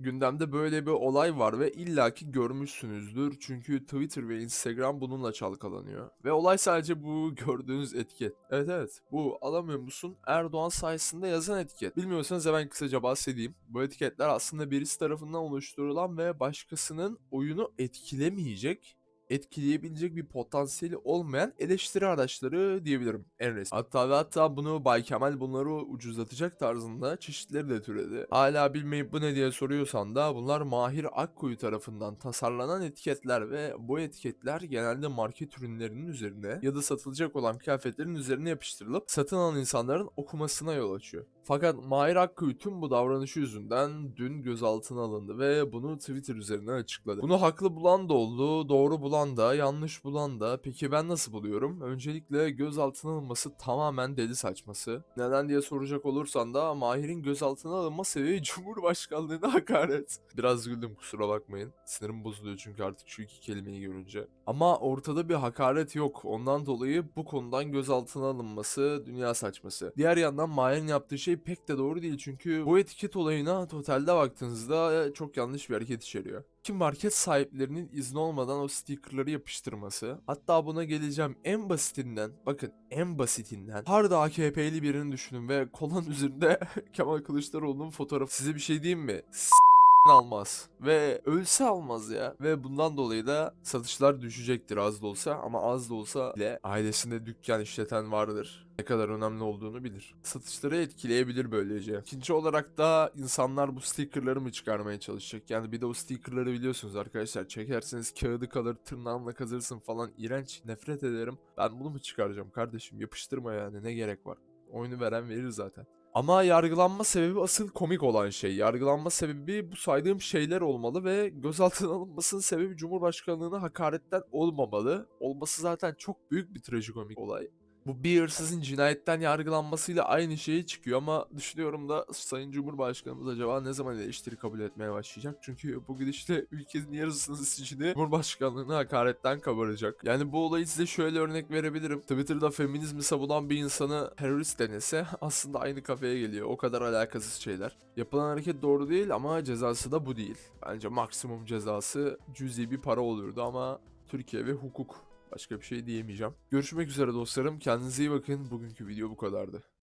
Gündemde böyle bir olay var ve illaki görmüşsünüzdür. Çünkü Twitter ve Instagram bununla çalkalanıyor. Ve olay sadece bu gördüğünüz etiket. Evet evet bu alamıyor musun Erdoğan sayesinde yazan etiket. Bilmiyorsanız hemen kısaca bahsedeyim. Bu etiketler aslında birisi tarafından oluşturulan ve başkasının oyunu etkilemeyecek etkileyebilecek bir potansiyeli olmayan eleştiri araçları diyebilirim en resmi. Hatta ve hatta bunu Bay Kemal bunları ucuzlatacak tarzında çeşitleri de türedi. Hala bilmeyip bu ne diye soruyorsan da bunlar Mahir Akkuyu tarafından tasarlanan etiketler ve bu etiketler genelde market ürünlerinin üzerine ya da satılacak olan kıyafetlerin üzerine yapıştırılıp satın alan insanların okumasına yol açıyor. Fakat Mahir Akkuyu tüm bu davranışı yüzünden dün gözaltına alındı ve bunu Twitter üzerinden açıkladı. Bunu haklı bulan da oldu, doğru bulan da, yanlış bulan da. Peki ben nasıl buluyorum? Öncelikle gözaltına alınması tamamen deli saçması. Neden diye soracak olursan da Mahir'in gözaltına alınma sebebi Cumhurbaşkanlığına hakaret. Biraz güldüm kusura bakmayın. Sinirim bozuluyor çünkü artık şu iki kelimeyi görünce. Ama ortada bir hakaret yok. Ondan dolayı bu konudan gözaltına alınması dünya saçması. Diğer yandan Mahir'in yaptığı şey pek de doğru değil çünkü bu etiket olayına totalde baktığınızda e, çok yanlış bir hareket içeriyor. Ki market sahiplerinin izni olmadan o stickerları yapıştırması. Hatta buna geleceğim en basitinden. Bakın en basitinden. Hard AKP'li birini düşünün ve kolanın üzerinde Kemal Kılıçdaroğlu'nun fotoğrafı. Size bir şey diyeyim mi? S- almaz. Ve ölse almaz ya. Ve bundan dolayı da satışlar düşecektir az da olsa ama az da olsa bile ailesinde dükkan işleten vardır. Ne kadar önemli olduğunu bilir. Satışları etkileyebilir böylece. İkinci olarak da insanlar bu stickerları mı çıkarmaya çalışacak? Yani bir de o stickerları biliyorsunuz arkadaşlar. Çekerseniz kağıdı kalır, tırnağınla kazırsın falan. İğrenç. Nefret ederim. Ben bunu mu çıkaracağım kardeşim? Yapıştırma yani ne gerek var? Oyunu veren verir zaten. Ama yargılanma sebebi asıl komik olan şey. Yargılanma sebebi bu saydığım şeyler olmalı ve gözaltına alınmasının sebebi Cumhurbaşkanlığına hakaretten olmamalı. Olması zaten çok büyük bir trajikomik olay. Bu bir hırsızın cinayetten yargılanmasıyla aynı şeye çıkıyor ama düşünüyorum da Sayın Cumhurbaşkanımız acaba ne zaman eleştiri kabul etmeye başlayacak? Çünkü bu gidişle ülkenin yarısının seçini Cumhurbaşkanlığına hakaretten kabaracak. Yani bu olayı size şöyle örnek verebilirim. Twitter'da feminizmi savunan bir insanı terörist denese aslında aynı kafeye geliyor. O kadar alakasız şeyler. Yapılan hareket doğru değil ama cezası da bu değil. Bence maksimum cezası cüzi bir para olurdu ama Türkiye ve hukuk Başka bir şey diyemeyeceğim. Görüşmek üzere dostlarım. Kendinize iyi bakın. Bugünkü video bu kadardı.